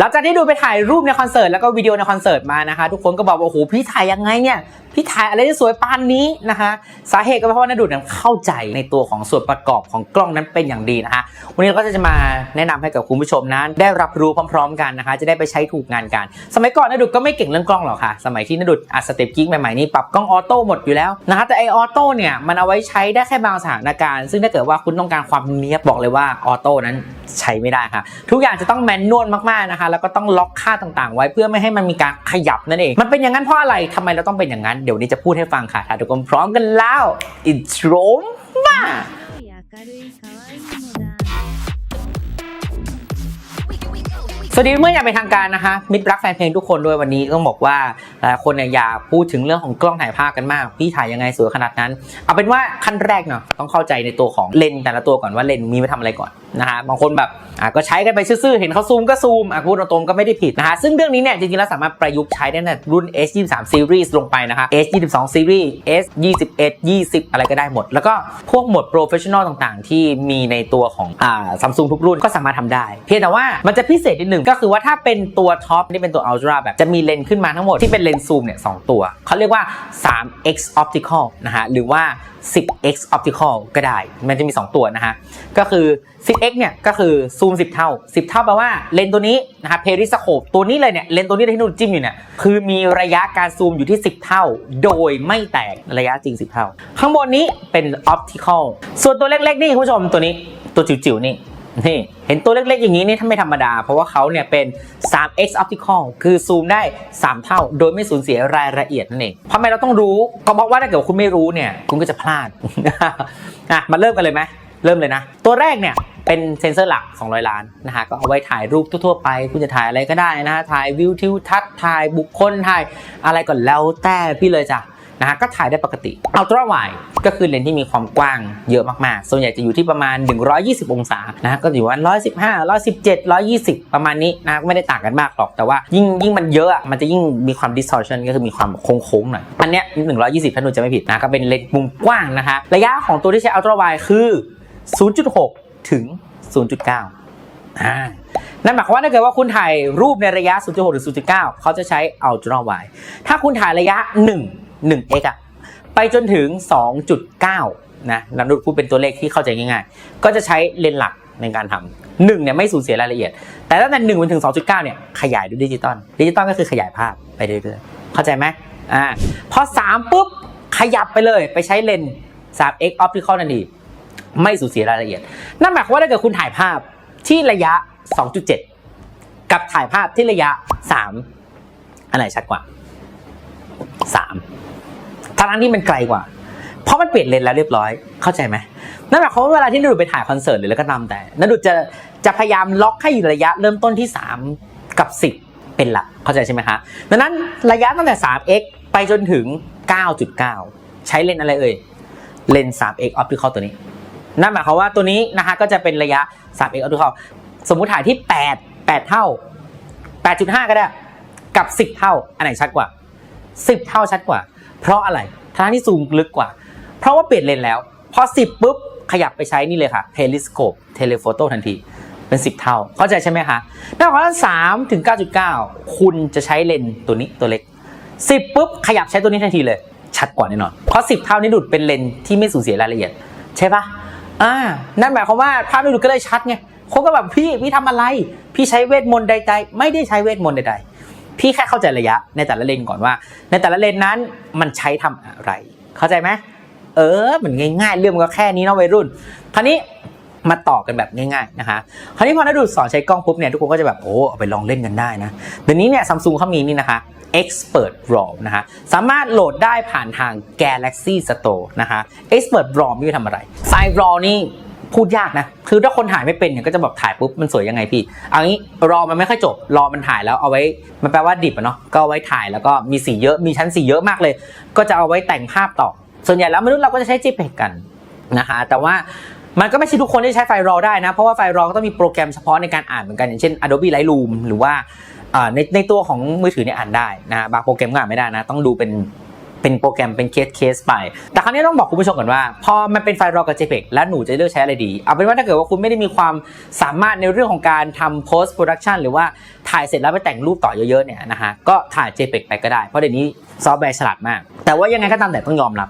หลังจากที่ดูไปถ่ายรูปในคอนเสิร์ตแล้วก็วิดีโอในคอนเสิร์ตมานะคะ ทุกคนก็บอกว่าโอ้โหพี่ถ่ายยังไงเนี่ยพี่ถ่ายอะไรที่สวยปานนี้นะคะสาเหตุก็เพราะว่านาดุดเข้าใจในตัวของส่วนประกอบของกล้องนั้นเป็นอย่างดีนะคะ วันนี้เราก็จะมาแนะนำให้กับคุณผู้ชมนั้น ได้รับรู้พร้อม ๆ กันนะคะ จะได้ไปใช้ถูกงานกัน สมัยก่อนนาดุดก็ไม่เก่งเรื่องกล้องหรอกค่ะ สมัยที่นาดุดอัดสเต็ปกิ๊กใหม่ๆนี่ปรับกล้องออโต้หมดอยู่แล้วนะคะแต่ไอออโต้เนี่ยมันเอาไว้ใช้ได้แค่บางสถานการณ์ ซึ่งถ้าเกิดว่าคุณต้องการความเนี้ยบบอกเลยว่าออโต้นั้น ใช้ไม่ได้ครับทุกอย่างจะต้องแมนนวลมากๆนะคะ แล้วก็ต้องล็อกค่าต่างๆ ไว้เพื่อไม่ให้มันมีการขยับนั่นเอง มันเป็นอย่างนั้นเพราะอะไรทำไมเราต้องเป็นอย่างนั้น เดี๋ยวนี้จะพูดให้ฟังค่ะถ้าทุกคนพร้อมกันแล้วอินโทรมาสวัสดีเมื่ออยากไปทางการนะคะ มิตรรักแฟนเพลงทุกคนด้วยวันนี้ต้องบอกว่าหลายคนเนี่ยอยากพูดถึงเรื่องของกล้องถ่ายภาพกันมาก พี่ถ่ายยังไงสวยขนาดนั้น เอาเป็นว่าขั้นแรกเนาะต้องเข้าใจในตัวของเลนแต่ละตัวก่อนว่าเลนมีมาทำอะไรก่อนนะคะบางคนแบบอะก็ใช้กันไปซื่อๆ เห็นเขาซูมก็ซูมอะพูดตรงๆก็ไม่ได้ผิดนะคะซึ่งเรื่องนี้เนี่ยจริงๆ แล้วสามารถประยุกต์ใช้ได้ในรุ่น S23 Series ลงไปนะคะ S22 Series S21 20 อะไรก็ได้หมด แล้วก็พวกโหมด Professional ต่างๆ ที่มีในตัวของอ่า Samsung ทุกรุ่นก็สามารถทำได้ เพียงแต่ว่ามันจะพิเศษนิดหนึ่งก็คือว่าถ้าเป็นตัวท็อปที่เป็นตัว Ultra แบบจะมีเลนส์ขึ้นมาทั้งหมดที่เป็นเลนส์ซูมเนี่ยสตัว เขาเรียกว่า 3x optical นะฮะหรือว่า 10x optical ก็ได้ มันจะมี 2 ตัวนะฮะก็คือ 10x เนี่ยก็คือซูม 10 เท่า 10 เท่าแปลว่าเลนส์ตัวนี้นะฮะ periscope ตัวนี้เลยเนี่ยเลนส์ตัวนี้ที่หนูจิ้มอยู่เนี่ยคือมีระยะการซูมอยู่ที่ 10 เท่า โดยไม่แตกระยะจริง 10 เท่า ข้างบนนี้เป็น optical ส่วนตัวเล็กๆนี่คุณผู้ชมตัวนี้ตัวจิ๋วๆนี่นี่เห็นตัวเล็กๆอย่างนี้นี่ถ้าไม่ธรรมดา เพราะว่าเขาเนี่ยเป็น 3x optical คือซูมได้ 3 เท่า โดยไม่สูญเสียรายละเอียดนั่นเองทำไมเราต้องรู้ก็เพราะว่าถ้าเกิดคุณไม่รู้เนี่ย คุณก็จะพลาดอะมาเริ่มกันเลยไหมเริ่มเลยนะ ตัวแรกเนี่ย เป็นเซนเซอร์หลัก 200 ล้านนะฮะก็เอาไว้ถ่ายรูปทั่วๆไป คุณจะถ่ายอะไรก็ได้นะฮะถ่ายวิวทิวทัศน์ถ่ายบุคคลถ่ายอะไรก็แล้วแต่พี่เลยจ้ะนะฮะก็ถ่ายได้ปกติ Ultra Wide ก็คือเลนส์ที่มีความกว้างเยอะมากๆ ส่วนใหญ่จะอยู่ที่ประมาณ 120 องศานะฮะก็อยู่วัน115 117 120 ประมาณนี้นะไม่ได้ต่างกันมากหรอกแต่ว่ายิ่งยิ่งมันเยอะอะมันจะยิ่งมีความ distortion ก็คือมีความโค้งๆหน่อยอันเนี้ย120 ถ้าหนูจะไม่ผิดนะก็เป็นเลนส์มุมกว้างนะคะระยะของตัวที่ใช้ Ultra Wide คือ 0.6 ถึง 0.9อ่านั่นหมายความว่าถ้าเกิดว่าคุณถ่ายรูปในระยะ 0.6ถึง0.9 เขาจะใช้ Ultra Wide ถ้าคุณถ่ายระยะ 1 1x อะไปจนถึง 2.9 นะนันดูพูดเป็นตัวเลขที่เข้าใจง่ายๆ ก็จะใช้เลนส์หลักในการทำหนึ่งเนี่ยไม่สูญเสียรายละเอียด แต่ตั้งแต่หนึ่งไปถึง 2.9 เนี่ยขยายด้วยดิจิตอลดิจิตอลก็คือขยายภาพไปเรื่อยๆ เข้าใจไหมอ่าพอ 3 ปุ๊บ ขยับไปเลยไปใช้เลนส์ 3x optical นั่นเอง ไม่สูญเสียรายละเอียด นั่นหมายความว่าถ้าเกิดคุณถ่ายภาพที่ระยะ 2.7 กับถ่ายภาพที่ระยะ 3 อันไหนชัดกว่า 3 ทั้งที่มันไกลกว่า เพราะมันเปลี่ยนเลนแล้วเรียบร้อย เข้าใจไหมนั่นหมายความว่าเวลาที่นดุดไปถ่ายคอนเสิร์ตหรือแล้วก็ตามแต่นดุดจะจะพยายามล็อกให้อยู่ระยะเริ่มต้นที่ 3 กับ 10 เป็นหลัก เข้าใจใช่ไหมคะ ดังนั้นระยะตั้งแต่ 3x ไปจนถึง 9.9 ใช้เลนอะไรเอ่ย เลน 3x optical ตัวนี้ นั่นหมายความว่าตัวนี้นะคะก็จะเป็นระยะ 3x optical สมมุติถ่ายที่ 8 8 เท่า 8.5 ก็ได้ กับ 10 เท่า อันไหนชัดกว่า 10 เท่าชัดกว่า เพราะอะไรทั้งที่ซูมลึกกว่า เพราะว่าเปลี่ยนเลนแล้ว พอ 10 ปุ๊บ ขยับไปใช้นี่เลยค่ะ periscope telephoto ทันที เป็น 10 เท่า เข้าใจใช่ไหมคะนั่นหมายความว่า3ถึง 9.9 คุณจะใช้เลนตัวนี้ตัวเล็ก 10 ปุ๊บ ขยับใช้ตัวนี้ทันทีเลย ชัดกว่าแน่นอน เพราะ 10 เท่านี้ดูดเป็นเลนที่ไม่สูญเสียรายละเอียด ใช่ปะ อ่า นั่นหมายความว่าภาพในดูดก็เลยชัดไงคนก็แบบพี่พี่ทำอะไร พี่ใช้เวทมนต์ใดๆ ไม่ได้ใช้เวทมนต์ใดๆ พี่แค่เข้าใจระยะในแต่ละเลนก่อนว่า ในแต่ละเลนนั้นมันใช้ทำอะไร เข้าใจไหมเออมันง่ายๆ เรื่องมันก็แค่นี้เนาะวัยรุ่นคราวนี้มาต่อกันแบบง่ายๆนะคะคราวนี้พอนักดูสอนใช้กล้องปุ๊บเนี่ยทุกคนก็จะแบบโอ้เอาไปลองเล่นกันได้นะเดี๋ยวนี้เนี่ยซัมซุงเขามีนี่นะคะ Expert RAW นะคะสามารถโหลดได้ผ่านทาง Galaxy Store นะคะ Expert RAW ไม่ทำอะไร ไฟล์ RAW นี่พูดยากนะ คือถ้าคนถ่ายไม่เป็นเนี่ยก็จะแบบถ่ายปุ๊บมันสวยยังไงพี่ เอางี้รอมันไม่ค่อยจบ รอมันถ่ายแล้วเอาไว้ มันแปลว่าดิบอะเนาะ ก็เอาไว้ถ่ายแล้วก็มีสีเยอะ มีชั้นสีเยอะมากเลย ก็จะเอาไว้แต่งภาพต่อ ส่วนใหญ่แล้วมนุษย์เราก็จะใช้ JPEG กันนะคะ แต่ว่ามันก็ไม่ใช่ทุกคนที่ใช้ไฟล์ RAW ได้นะ เพราะว่าไฟล์ RAW ก็ต้องมีโปรแกรมเฉพาะในการอ่านเหมือนกัน อย่างเช่น Adobe Lightroom หรือว่า ในในตัวของมือถือเนี่ยอ่านได้นะบางโปรแกรมก็อ่านไม่ได้นะ ต้องดูเป็นเป็นโปรแกรมเป็นเคสเคสไป แต่ครั้นี้ต้องบอกคุณผู้ชมก่อนว่า พอมันเป็นไฟล์รอกับ JPEG แล้วหนูจะเลือกใช้อะไรดี เอาเป็นว่าถ้าเกิดว่าคุณไม่ได้มีความสามารถในเรื่องของการทำ post production หรือว่าถ่ายเสร็จแล้วไปแต่งรูปต่อเยอะๆเนี่ยนะฮะ ก็ถ่าย JPEG ไปก็ได้ เพราะเดี๋ยวนี้ซอฟต์แวร์ฉลาดมาก แต่ว่ายังไงก็ตามแต่ต้องยอมรับ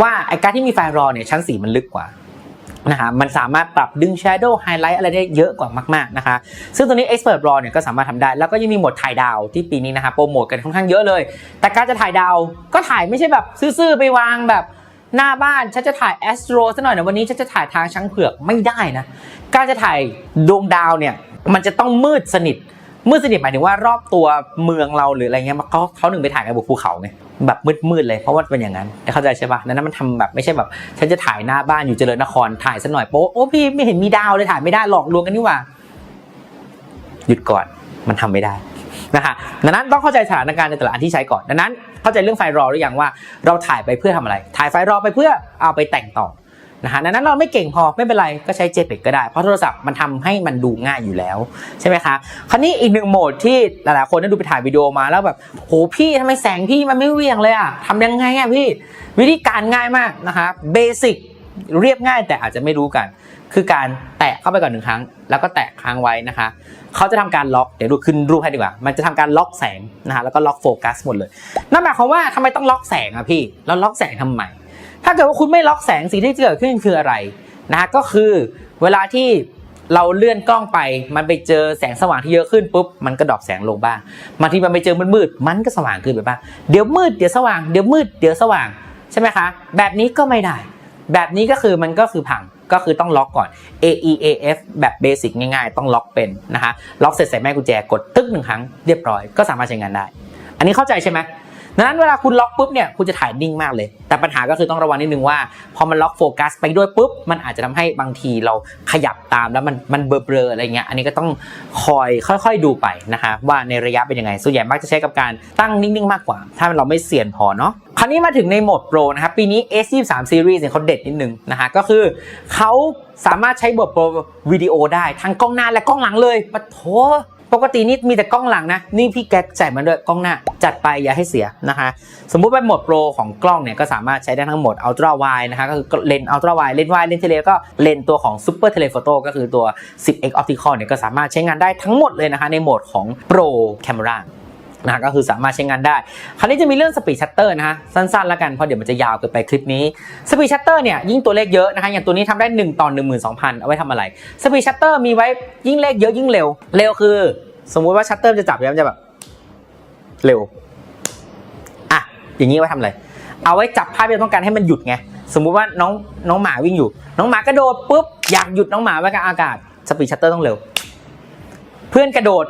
ว่าไอการที่มีไฟล์รอเนี่ยชั้นสีมันลึกกว่า นะฮะมันสามารถปรับดึง Shadow Highlight อะไรได้เยอะกว่ามากๆนะคะ ซึ่งตัวนี้ Expert Raw เนี่ยก็สามารถทำได้ แล้วก็ยังมีโหมดถ่ายดาวที่ปีนี้นะคะโปรโมทกันค่อนข้างเยอะเลย แต่การจะถ่ายดาวก็ถ่ายไม่ใช่แบบซื่อๆไปวางแบบหน้าบ้านฉันจะถ่าย Astro ซะหน่อยนะวันนี้ฉันจะถ่ายทางช้างเผือกไม่ได้นะ การจะถ่ายดวงดาวเนี่ยมันจะต้องมืดสนิทมืดสนิทหมายถึงว่ารอบตัวเมืองเราหรืออะไรเงี้ยมันเขาเขาหนึ่งไปถ่ายกันบนภูเขาไง แบบมืดๆเลยเพราะว่าเป็นอย่างนั้นเข้าใจใช่ปะดังนั้นมันทำแบบไม่ใช่แบบฉันจะถ่ายหน้าบ้านอยู่เจริญนครถ่ายสักหน่อยโป๊ะโอ้พี่ไม่เห็นมีดาวเลยถ่ายไม่ได้หลอกลวงกันนี่หว่า หยุดก่อนมันทำไม่ได้นะฮะดังนั้นต้องเข้าใจสถานการณ์ในแต่ละอันที่ใช้ก่อนดังนั้นเข้าใจเรื่องไฟรอหรือยังว่าเราถ่ายไปเพื่อทำอะไร ถ่ายไฟรอไปเพื่อเอาไปแต่งต่อ นะฮะดังนั้นเราไม่เก่งพอไม่เป็นไรก็ใช้ JPEG ก็ได้ เพราะโทรศัพท์มันทำให้มันดูง่ายอยู่แล้วใช่ไหมคะ คราวนี้อีกหนึ่งโหมดที่หลายๆคนได้ดูไปถ่ายวิดีโอมาแล้วแบบโหพี่ทำไมแสงพี่มันไม่เวียงเลยอะทำยังไงอะพี่วิธีการง่ายมากนะคะเบสิกเรียบง่ายแต่อาจจะไม่รู้กัน คือการแตะเข้าไปก่อนหนึ่งครั้ง แล้วก็แตะค้างไว้นะคะเขาจะทำการล็อกเดี๋ยวดูขึ้นรูปให้ดีกว่า มันจะทำการล็อกแสงนะฮะแล้วก็ล็อกโฟกัสหมดเลยนั่นหมายความว่าทำไมต้องล็อกแสงอะพี่แล้วล็อกแสงทำไม ถ้าเกิดว่าคุณไม่ล็อกแสงสิ่งที่จะเกิดขึ้นคืออะไรนะฮะก็คือเวลาที่เราเลื่อนกล้องไป มันไปเจอแสงสว่างที่เยอะขึ้นปุ๊บ มันก็ดรอปแสงลงบ้างบางทีมันไปเจอมืดๆมันก็สว่างขึ้นไปบ้าง เดี๋ยวมืดเดี๋ยวสว่าง เดี๋ยวมืดเดี๋ยวสว่างใช่ไหมคะ แบบนี้ก็ไม่ได้ แบบนี้ก็คือมันก็คือพัง ก็คือต้องล็อกก่อน A E A F แบบเบสิกง่ายๆ ต้องล็อกเป็นนะคะ ล็อกเสร็จใส่แม่กุญแจกดตึ๊กหนึ่งครั้งเรียบร้อย ก็สามารถใช้งานได้ อันนี้เข้าใจใช่ไหม ดังนั้นเวลาคุณล็อกปุ๊บเนี่ยคุณจะถ่ายนิ่งมากเลย แต่ปัญหาก็คือต้องระวังนิดนึงว่า พอมันล็อกโฟกัสไปด้วยปุ๊บ มันอาจจะทำให้บางทีเราขยับตามแล้วมันมันเบลอๆอะไรเงี้ยอันนี้ก็ต้องคอยค่อยๆดูไปนะคะว่าในระยะเป็นยังไง ส่วนใหญ่มักจะใช้กับการตั้งนิ่งๆ มากกว่า ถ้าเราไม่เสี่ยนพอเนาะคราวนี้มาถึงในโหมดโปรนะครับปีนี้ S23 Series เนี่ยเขาเด็ดนิดนึงนะฮะก็คือเขาสามารถใช้โหมดโปรวิดีโอได้ทั้งกล้องหน้าและกล้องหลังเลยปะโถ ปกตินี่มีแต่กล้องหลังนะ นี่พี่แก๊กใส่มาด้วยกล้องหน้า จัดไปอย่าให้เสียนะคะ สมมุติว่าโหมดโปรของกล้องเนี่ยก็สามารถใช้ได้ทั้งหมดอัลตร้าไวนะคะก็คือเลนอัลตร้าไวเลนไวเลนเทเลก็เลนตัวของซูเปอร์เทเลโฟโต้ก็คือตัว 10x optical เนี่ยก็สามารถใช้งานได้ทั้งหมดเลยนะคะในโหมดของโปรแคมรัน ฮะก็คือสามารถใช้งานได้ คราวนี้จะมีเรื่องสปีดชัตเตอร์นะฮะสั้นๆแล้วกันเพราะเดี๋ยวมันจะยาวเกินไปคลิปนี้สปีดชัตเตอร์เนี่ยยิ่งตัวเลขเยอะนะคะอย่างตัวนี้ทำได้ 1 ต่อ 12,000 เอาไว้ทำอะไรสปีดชัตเตอร์มีไว้ยิ่งเลขเยอะยิ่งเร็ว เร็วคือ สมมุติว่าชัตเตอร์จะจับแล้วมันจะแบบเร็วอะอย่างนี้ไว้ทำอะไรเอาไว้จับภาพที่เราต้องการให้มันหยุดไงสมมุติว่าน้องน้องหมาวิ่งอยู่ น้องหมากระโดดปุ๊บอยากหยุดน้องหมาไว้กับอากาศสปีดชัตเตอร์ต้องเร็ว เพื่อนกระโดด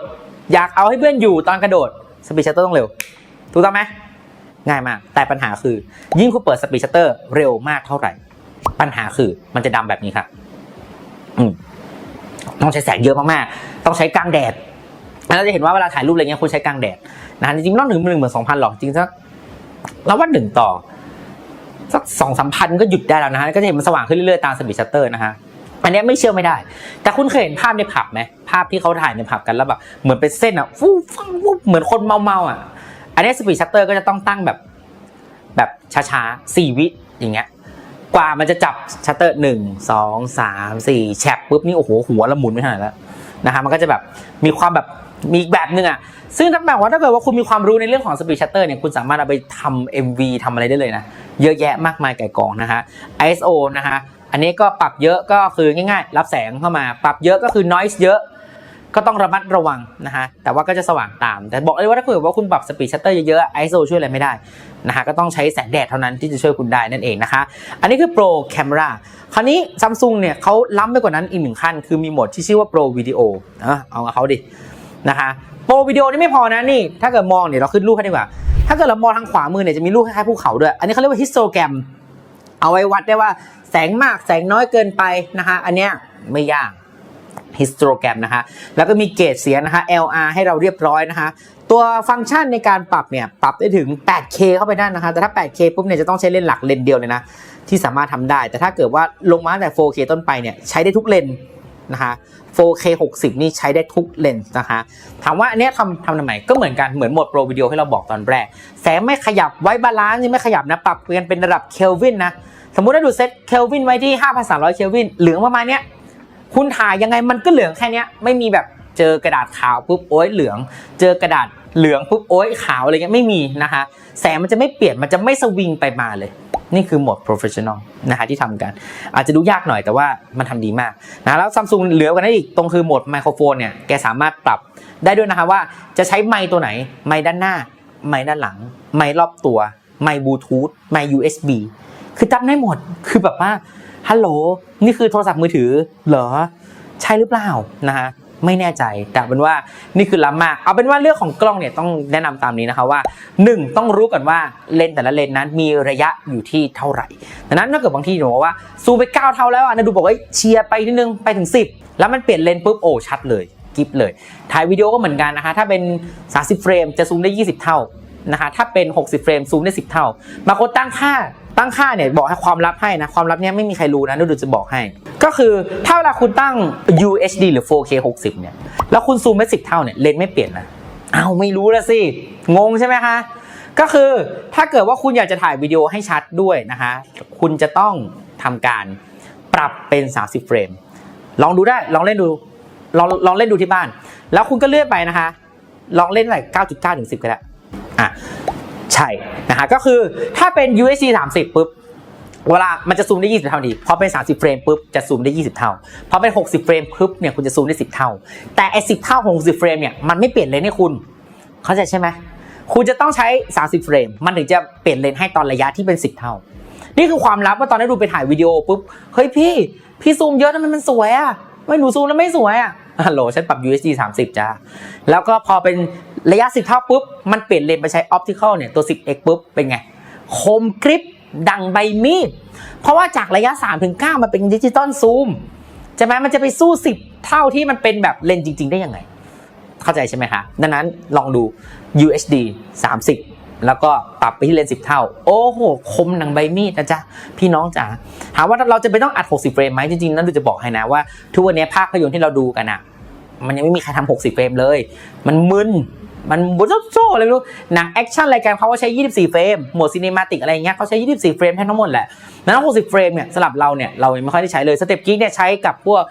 อยากเอาให้เพื่อนอยู่ตอนกระโดด สปีดชัตเตอร์ต้องเร็ว ถูกต้องไหมง่ายมาก แต่ปัญหาคือ ยิ่งคุณเปิดสปีดชัตเตอร์เร็วมากเท่าไหร่ ปัญหาคือมันจะดำแบบนี้ครับอืต้องใช้แสงเยอะมากๆ ต้องใช้กลางแดดเราจะเห็นว่าเวลาถ่ายรูปอะไรเงี้ยคุณใช้กลางแดดนะจริงๆไม่ต้องถึงหนึ่งหมื่นสองพันหรอกจริงสักเราว่าหนึ่งต่อสักสองสามพันก็หยุดได้แล้วนะฮะก็จะเห็นมันสว่างขึ้นเรื่อยๆตามสปีดชัตเตอร์นะฮะ อันนี้ไม่เชื่อไม่ได้ แต่คุณเคยเห็นภาพในผับไหมภาพที่เขาถ่ายในผับกันแล้วแบบเหมือนเป็นเส้นอะฟูฟังฟูเหมือนคนเมาๆอะ อันนี้สปีดชัตเตอร์ก็จะต้องตั้งแบบแบบช้าๆสี่วิอย่างเงี้ยกว่ามันจะจับชัตเตอร์หนึ่งสองสามสี่แฉบปุ๊บนี่โอ้โหหัวละหมุนไม่ทันแล้วนะฮะมันก็จะแบบมีความแบบมีแบบหนึ่งอะซึ่งถ้าแบบว่าถ้าเกิดว่าคุณมีความรู้ในเรื่องของสปีดชัตเตอร์เนี่ยคุณสามารถเอาไปทำ MV ทำอะไรได้เลยนะ เยอะแยะมากมายไก่กองนะฮะ ISO นะฮะ อันนี้ก็ปรับเยอะก็คือง่ายๆ รับแสงเข้ามา ปรับเยอะก็คือ noise เยอะ ก็ต้องระมัดระวังนะฮะ แต่ว่าก็จะสว่างตาม แต่บอกเลยว่าถ้าเกิดว่าคุณปรับสปีดชัตเตอร์เยอะๆ ISO ช่วยอะไรไม่ได้นะฮะ ก็ต้องใช้แสงแดดเท่านั้นที่จะช่วยคุณได้นั่นเองนะคะ อันนี้คือ Pro Camera คราวนี้ซัมซุงเนี่ยเขาล้ำไปกว่านั้นอีกหนึ่งขั้น คือมีโหมดที่ชื่อว่า Pro Video เออเอาเขาดิ นะคะโปรวิดีโอนี่ไม่พอนะนี่ ถ้าเกิดมองเนี่ยเราขึ้นรูปให้ดีกว่า ถ้าเกิดเรามองทางขวามือเนี่ยจะมีรูปคล้ายๆภูเขาด้วย อันนี้เขาเรียกว่าฮิสโตแกรม เอาไว้วัดได้ว่าแสงมากแสงน้อยเกินไปนะคะอันเนี้ยไม่ยากฮิสโตรแกรมนะคะ แล้วก็มีเกจเสียงนะคะ LR ให้เราเรียบร้อยนะคะ ตัวฟังก์ชันในการปรับเนี่ย ปรับได้ถึง 8K เข้าไปได้นะคะ แต่ถ้า 8K ปุ๊บเนี่ยจะต้องใช้เลนหลักเลนเดียวเลยนะ ที่สามารถทำได้ แต่ถ้าเกิดว่าลงมาแต่ 4K ต้นไปเนี่ย ใช้ได้ทุกเลน นะคะ 4K 60 นี่ใช้ได้ทุกเลนส์นะคะ ถามว่าอันนี้ทำทำทำไมก็เหมือนกันเหมือนโหมดโปรวิดีโอที่เราบอกตอนแรก แสงไม่ขยับไว้บาลานซ์นี่ไม่ขยับนะ ปรับเปลี่ยนเป็นระดับเคลวินนะ สมมุติถ้าดูเซตเคลวินไว้ที่ 5,300เคลวินเหลืองประมาณเนี้ยคุณถ่ายยังไงมันก็เหลืองแค่นี้ไม่มีแบบเจอกระดาษขาวปุ๊บโอ้ยเหลือง เจอกระดาษ เหลืองปุ๊บโอ้ยขาวอะไรเงี้ยไม่มีนะคะแสงมันจะไม่เปลี่ยนมันจะไม่สวิงไปมาเลย นี่คือโหมด professional นะคะที่ทำกัน อาจจะดูยากหน่อยแต่ว่ามันทำดีมากนะแล้วซัมซุงเหลือกันได้อีกตรงคือโหมดไมโครโฟนเนี่ยแกสามารถปรับได้ด้วยนะคะว่าจะใช้ไมค์ตัวไหนไมค์ด้านหน้า ไมค์ด้านหลัง ไมค์รอบตัว ไมค์บลูทูธไมค์ USB คือจำได้หมดคือแบบว่าฮัลโหลนี่คือโทรศัพท์มือถือเหรอใช่หรือเปล่านะฮะ ไม่แน่ใจ แต่เป็นว่านี่คือล้ำมาก เอาเป็นว่าเรื่องของกล้องเนี่ยต้องแนะนำตามนี้นะคะว่า 1 ต้องรู้ก่อนว่าเลนส์แต่ละเลนส์นั้นมีระยะอยู่ที่เท่าไหร่ดังนั้นถ้าเกิดบางทีหนูบอกว่าซูมไป 9 เท่าแล้วอะนะดูบอกว่าเอ้ยเชียร์ไปนิดนึงไปถึง 10 แล้วมันเปลี่ยนเลนส์ปุ๊บโอ้ชัดเลยกิฟเลยถ่ายวิดีโอก็เหมือนกันนะคะถ้าเป็น 30 เฟรมจะซูมได้ 20 เท่านะคะถ้าเป็น 60 เฟรมซูมได้ 10 เท่าบางคนตั้งค่า ตั้งค่าเนี่ยบอกให้ความลับให้นะ ความลับเนี้ยไม่มีใครรู้นะนูดูจะบอกให้ ก็คือถ้าเวลาคุณตั้ง UHD หรือ 4K 60 เนี่ย แล้วคุณซูมได้10 เท่าเนี่ยเลนส์ไม่เปลี่ยนนะเอ้าไม่รู้ละสิ งงใช่ไหมคะ ก็คือถ้าเกิดว่าคุณอยากจะถ่ายวิดีโอให้ชัดด้วยนะคะ คุณจะต้องทำการปรับเป็น 30 เฟรม ลองดูได้ ลองเล่นดู ลองลองเล่นดูที่บ้าน แล้วคุณก็เลื่อนไปนะคะ ลองเล่นแบบ9.9 ถึง 10 ก็ได้ อะ ใช่นะฮะก็คือถ้าเป็น UHD 30ปุ๊บเวลา มันจะซูมได้ 20 เท่าดีพอเป็น 30 เฟรมปุ๊บ จะซูมได้ 20 เท่า พอเป็น 60 เฟรมปุ๊บ เนี่ย คุณจะซูมได้ 10 เท่า แต่ไอ้ 10 เท่าของ60 เฟรม เนี่ย มันไม่เปลี่ยนเลนให้คุณ เข้าใจใช่ไหม คุณจะต้องใช้ 30 เฟรม มันถึงจะเปลี่ยนเลนให้ตอนระยะที่เป็น 10 เท่า นี่คือความลับว่าตอนนั้นดูไปถ่ายวิดีโอปุ๊บ เฮ้ยพี่ พี่ซูมเยอะทำไมมันสวยอะไม่หนูซูมแล้วไม่สวยอะ ฮัลโหลฉันปรับ UHD 30 จ้า แล้วก็พอเป็นระยะ 10 เท่าปุ๊บ มันเปลี่ยนเลนไปใช้ optical เนี่ย ตัว 10x ปุ๊บ เป็นไง คมกริบดังใบมีด เพราะว่าจากระยะ 3 ถึง 9 มันเป็นดิจิตอลซูมใช่ไหมมันจะไปสู้ 10 เท่าที่มันเป็นแบบเลนจริง ๆ ได้ยังไง เข้าใจใช่ไหมคะดังนั้นลองดู UHD 30 แล้วก็ปรับไปที่เลนส์10เท่า โอ้โห คมหนังใบมีดนะจ๊ะ พี่น้องจ๋าถามว่าเราจะไปต้องอัด 60 เฟรมไหมจริงๆนั้นดูจะบอกให้นะว่า ทุกวันนี้ภาพยนตร์ที่เราดูกันอะมันยังไม่มีใครทำ60 เฟรมเลย มันมึนมันบุโซโซอะไรไม่รู้ หนังแอคชั่นรายการเขาก็ใช้ 24 เฟรม หมวดซีนิมาติกอะไรเงี้ยเขาใช้ 24 เฟรมแทนทั้งหมดแหละดังนั้น60 เฟรมเนี่ยสำหรับเราเนี่ยเรายังไม่ค่อยได้ใช้เลยสเต็ปกิ๊กเนี่ยใช้กับพวก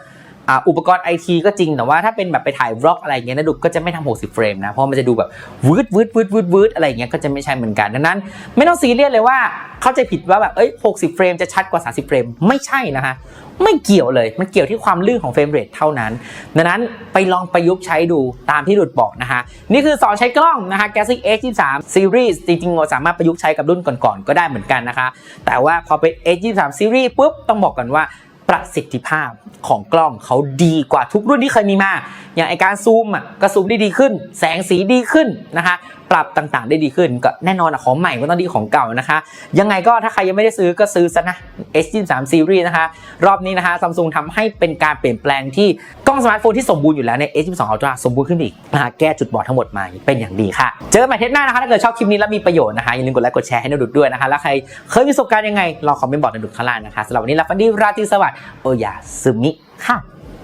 อุปกรณ์ไอทีก็จริงแต่ว่าถ้าเป็นแบบไปถ่ายวล็อกอะไรเงี้ยนะดูก็จะไม่ทำ60เฟรมนะเพราะมันจะดูแบบวืดวืดวืดวืดวืดอะไรเงี้ยก็จะไม่ใช่เหมือนกันดังนั้น ไม่ต้องซีเรียสเลยว่าเข้าใจผิดว่าแบบเอ้ย60เฟรมจะชัดกว่า 30เฟรมไม่ใช่นะคะไม่เกี่ยวเลย มันเกี่ยวที่ความลื่นของเฟรมเรทเท่านั้น ดังนั้นไปลองประยุกต์ใช้ดูตามที่หลุดบอกนะคะนี่คือสอนใช้กล้องนะคะ Galaxy S23 Series จริงๆเราสามารถประยุกต์ใช้กับรุ่นก่อนๆ ก็ได้เหมือนกันนะคะ แต่ว่าพอเป็น S23 Series ปุ๊บ ต้องบอกกันว่า ประสิทธิภาพของกล้องเขาดีกว่าทุกรุ่นที่เคยมีมา อย่างไอการซูมอะก็ซูมได้ดีขึ้น แสงสีดีขึ้นนะคะ ปรับต่างๆ ได้ดีขึ้นก็แน่นอนของใหม่ก็ต้องดีของเก่านะคะ ยังไงก็ถ้าใครยังไม่ได้ซื้อก็ซื้อซะนะ S23 Series นะคะ รอบนี้นะคะซัมซุงทำให้เป็นการเปลี่ยนแปลงที่กล้องสมาร์ทโฟนที่สมบูรณ์อยู่แล้วใน S22 Ultra สมบูรณ์ขึ้นอีกนะคะแก้จุดบอดทั้งหมดมาเป็นอย่างดีค่ะ เจอกันใหม่เทปหน้านะคะถ้าเกิดชอบคลิปนี้แล้วมีประโยชน์นะคะอย่าลืมกดไลค์กดแชร์ให้นดุดด้วยนะคะแล้วใครเคยมีประสบการณ์ยังไงลองคอมเมนต์บอกนดุดข้างล่างนะคะสำหรับวันนี้ลาฟันดี้ราตรีสวัสดิ์โอยาซึมิค่ะ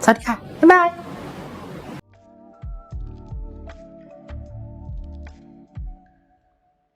สวัสดีค่ะบ๊ายบาย